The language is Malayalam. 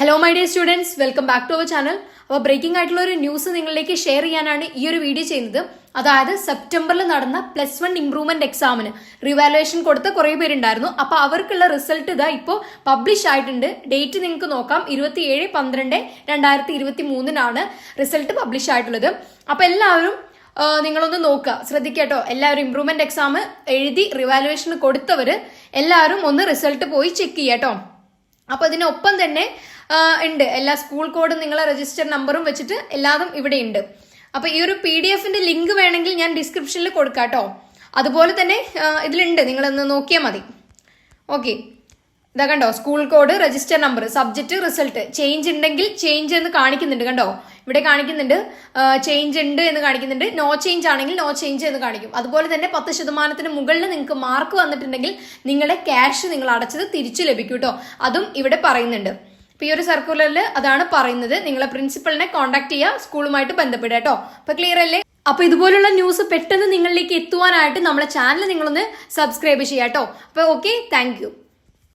Hello my dear students welcome back to our channel അപ്പോൾ ബ്രേക്കിംഗ് ആയിട്ടുള്ള ഒരു ന്യൂസ് നിങ്ങളിലേക്ക് ഷെയർ ചെയ്യാനാണ് ഈ ഒരു വീഡിയോ ചെയ്യുന്നത്. അതായത് സെപ്റ്റംബറിൽ നടന്ന പ്ലസ് വൺ ഇംപ്രൂവ്മെന്റ് എക്സാമിന് റിവാലുവേഷൻ കൊടുത്ത കുറേ പേരുണ്ടായിരുന്നു. അപ്പോൾ അവർക്കുള്ള റിസൾട്ട് ഇതാ ഇപ്പോൾ പബ്ലിഷ് ആയിട്ടുണ്ട്. ഡേറ്റ് നിങ്ങൾക്ക് നോക്കാം. ഇരുപത്തിയേഴ് പന്ത്രണ്ട് രണ്ടായിരത്തി ഇരുപത്തി മൂന്നിനാണ് റിസൾട്ട് പബ്ലിഷ് ആയിട്ടുള്ളത്. അപ്പോൾ എല്ലാവരും നിങ്ങളൊന്ന് നോക്കുക. ശ്രദ്ധിക്കട്ടോ. എല്ലാവരും ഇംപ്രൂവ്മെന്റ് എക്സാം എഴുതി റിവാലുവേഷൻ കൊടുത്തവർ എല്ലാവരും ഒന്ന് റിസൾട്ട് പോയി ചെക്ക് ചെയ്യാട്ടോ. അപ്പൊ അതിനൊപ്പം തന്നെ ഉണ്ട്. എല്ലാ സ്കൂൾ കോഡും നിങ്ങളെ രജിസ്റ്റർ നമ്പറും വെച്ചിട്ട് എല്ലാതും ഇവിടെ ഉണ്ട്. അപ്പൊ ഈ ഒരു പി ഡി എഫിന്റെ ലിങ്ക് വേണമെങ്കിൽ ഞാൻ ഡിസ്ക്രിപ്ഷനിൽ കൊടുക്കാം കേട്ടോ അതുപോലെ തന്നെ ഇതിലുണ്ട്. നിങ്ങൾ ഒന്ന് നോക്കിയാൽ മതി. ഓക്കെ ഇതാ കണ്ടോ? School code register number subject result change ഉണ്ടെങ്കിൽ ചേഞ്ച് എന്ന് കാണിക്കുന്നുണ്ട് കണ്ടോ? ഇവിടെ കാണിക്കുന്നുണ്ട് ചേഞ്ച് ഉണ്ട് എന്ന് കാണിക്കുന്നുണ്ട്. നോ ചേഞ്ച് ആണെങ്കിൽ നോ ചേഞ്ച് എന്ന് കാണിക്കും. അതുപോലെ തന്നെ പത്ത് ശതമാനത്തിന് മുകളിൽ നിങ്ങൾക്ക് മാർക്ക് വന്നിട്ടുണ്ടെങ്കിൽ നിങ്ങളുടെ ക്യാഷ് നിങ്ങൾ അടച്ചത് തിരിച്ചു ലഭിക്കും കേട്ടോ അതും ഇവിടെ പറയുന്നുണ്ട്. അപ്പൊ ഈ ഒരു സർക്കുലറിൽ അതാണ് പറയുന്നത്. നിങ്ങളെ പ്രിൻസിപ്പളിനെ കോൺടാക്ട് ചെയ്യുക സ്കൂളുമായിട്ട് ബന്ധപ്പെടുക കേട്ടോ. അപ്പൊ ക്ലിയർ അല്ലേ? അപ്പൊ ഇതുപോലുള്ള ന്യൂസ് പെട്ടെന്ന് നിങ്ങളിലേക്ക് എത്തുവാനായിട്ട് നമ്മളെ ചാനൽ നിങ്ങളൊന്ന് സബ്സ്ക്രൈബ് ചെയ്യാം കേട്ടോ. അപ്പൊ ഓക്കെ താങ്ക്